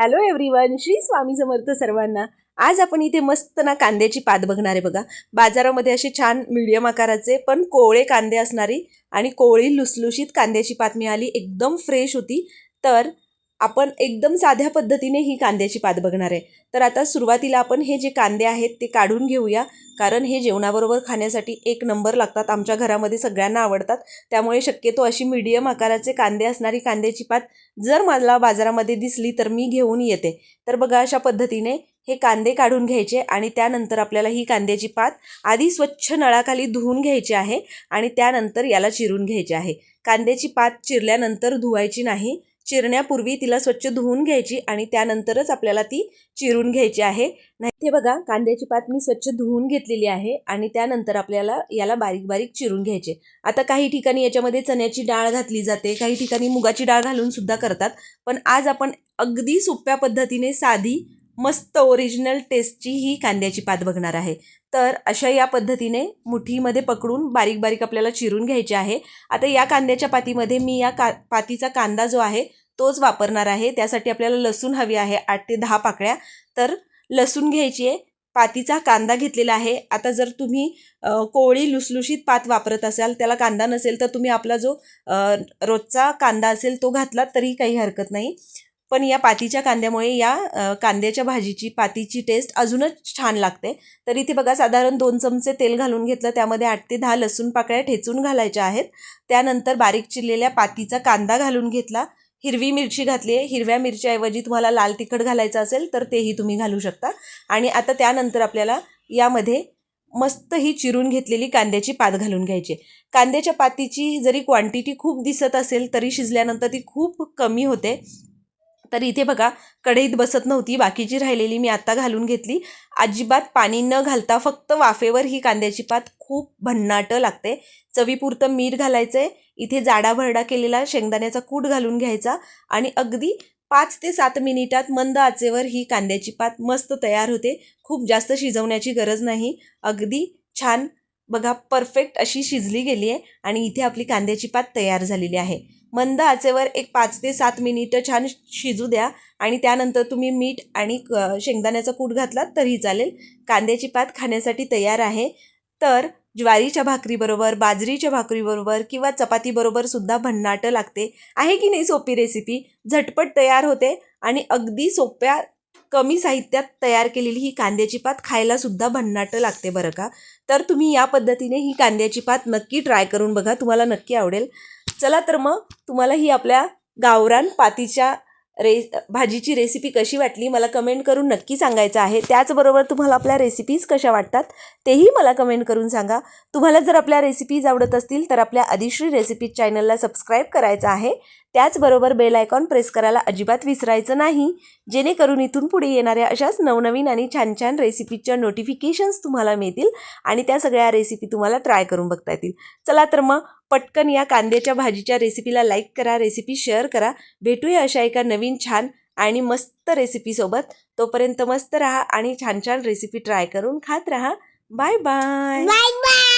Hello everyone Shri Swami Samarth सर्वांना. आज आपण इथे मस्त ना कांद्याची पात बघणार आहे बघा. बाजारामध्ये असे छान मीडियम आकाराचे पण कोवळे कांदे असणारी आणि कोवळी लुसलुशीत कांद्याची पात मिळाली. एकदम फ्रेश होती. तर आपण एकदम साध्या पद्धतीने ही कांद्याची पात बघणार आहे. तर आता सुरुवातीला आपण हे जे कांदे आहेत ते काढून घेऊया. कारण हे जेवणाबरोबर खाण्यासाठी एक नंबर लागतात. आमच्या घरामध्ये सगळ्यांना आवडतात. त्यामुळे शक्यतो अशी मीडियम आकाराचे कांदे असणारी कांद्याची पात जर मला बाजारामध्ये दिसली तर मी घेऊन येते. तर बघा अशा पद्धतीने हे कांदे काढून घ्यायचे आणि त्यानंतर आपल्याला ही कांद्याची पात आधी स्वच्छ नळाखाली धुवून घ्यायची आहे आणि त्यानंतर याला चिरून घ्यायचे आहे. कांद्याची पात चिरल्यानंतर धुवायची नाही. चिरण्यापूर्वी तिला स्वच्छ धुवून घ्यायची आणि त्यानंतरच आपल्याला ती चिरून घ्यायची आहे. नाही ते बघा कांद्याची पात मी स्वच्छ धुवून घेतलेली आहे आणि त्यानंतर आपल्याला याला बारीक बारीक चिरून घ्यायचे. आता काही ठिकाणी याच्यामध्ये चण्याची डाळ घातली जाते काही ठिकाणी मुगाची डाळ घालून सुद्धा करतात. पण आज आपण अगदी सोप्या पद्धतीने साधी मस्त ओरिजिनल टेस्टची ही कांद्याची पात बघणार आहे. तर अशा या पद्धतीने मुठीमध्ये पकडून बारीक बारीक आपल्याला चिरून घ्यायचे आहे. आता या कांद्याच्या पातीमध्ये मी या का पातीचा कांदा जो आहे तोच वापरणार आहे. त्यासाठी आपल्याला लसूण हवी आहे आठ ते दहा पाकळ्या. तर लसूण घ्यायची आहे. पातीचा कांदा घेतलेला आहे. आता जर तुम्ही कोवळी लुसलुशीत पात वापरत असाल त्याला कांदा नसेल तर तुम्ही आपला जो रोजचा कांदा असेल तो घातला तरी काही हरकत नाही. पण या पातीच्या कांद्यामुळे या कांद्याच्या भाजीची पातीची टेस्ट अजूनच छान लागते. तर इथे बघा साधारण दोन चमचे तेल घालून घेतलं. त्यामध्ये आठ ते दहा लसूण पाकळ्या ठेचून घालायच्या आहेत. त्यानंतर बारीक चिरलेल्या पातीचा कांदा घालून घेतला. हिरवी मिरची घातली आहे. हिरव्या मिरच्याऐवजी तुम्हाला लाल तिखट घालायचं असेल तर तेही तुम्ही घालू शकता. आणि आता त्यानंतर आपल्याला यामध्ये मस्त ही चिरून घेतलेली कांद्याची पात घालून घ्यायची कांद्याच्या पातीची जरी क्वांटिटी खूप दिसत असेल तरी शिजल्यानंतर ती खूप कमी होते. तर इथे बघा कढईत बसत नव्हती. बाकीची राहिलेली मी आत्ता घालून घेतली. अजिबात पाणी न घालता फक्त वाफेवर ही कांद्याची पात खूप भन्नाट लागते. चवीपुरतं मीठ घालायचं आहे इथे जाडाभरडा केलेला शेंगदाण्याचा कूट घालून घ्यायचा आणि अगदी पाच ते सात मिनिटात मंद आचेवर ही कांद्याची पात मस्त तयार होते. खूप जास्त शिजवण्याची गरज नाही. अगदी छान बघा परफेक्ट अशी शिजली गेली आहे आणि इथे आपली कांद्याची पात तयार झालेली आहे. मंद आचेवर एक पाच ते सात मिनिटं छान शिजू द्या आणि त्यानंतर तुम्ही मीठ आणि क- शेंगदाण्याचा कूट घातलात तरी चालेल. कांद्याची पात खाण्यासाठी तयार आहे. तर ज्वारीच्या भाकरीबरोबर बाजरीच्या भाकरीबरोबर किंवा चपातीबरोबर सुद्धा लागते. आहे की नाही सोपी रेसिपी झटपट तयार होते आणि अगदी सोप्या कमी साहित्यात तयार केलेली ही कांद्याची पात खायला सुद्धा भन्नाट लागते बरं का? तर तुम्ही या पद्धतीने ही कांद्याची पात नक्की ट्राय करून बघा तुम्हाला नक्की आवडेल. चला तर मग तुम्हाला ही आपल्या गावरान पातीच्या रे भाजीची रेसिपी कशी वाटली मला कमेंट करून नक्की सांगायचं आहे. त्याचबरोबर तुम्हाला आपल्या रेसिपीज कशा वाटतात तेही मला कमेंट करून सांगा. तुम्हाला जर आपल्या रेसिपीज आवडत असतील तर आपल्या अधिश्री रेसिपीज चॅनलला सबस्क्राईब करायचं आहे. त्याचबरोबर बेल आयकॉन प्रेस करायला अजिबात विसरायचं नाही. जेणेकरून इथून पुढे येणाऱ्या अशाच नवनवीन आणि छान छान रेसिपीच्या नोटिफिकेशन्स तुम्हाला मिळतील आणि त्या सगळ्या रेसिपी तुम्हाला ट्राय करून बघता येतील. चला तर मग पटकन या कांद्याच्या भाजीच्या रेसिपीला लाईक करा रेसिपी शेअर करा. भेटूया अशा एका नवीन छान आणि मस्त रेसिपीसोबत तोपर्यंत मस्त राहा आणि छान छान रेसिपी ट्राय करून खात राहा. Bye bye bye bye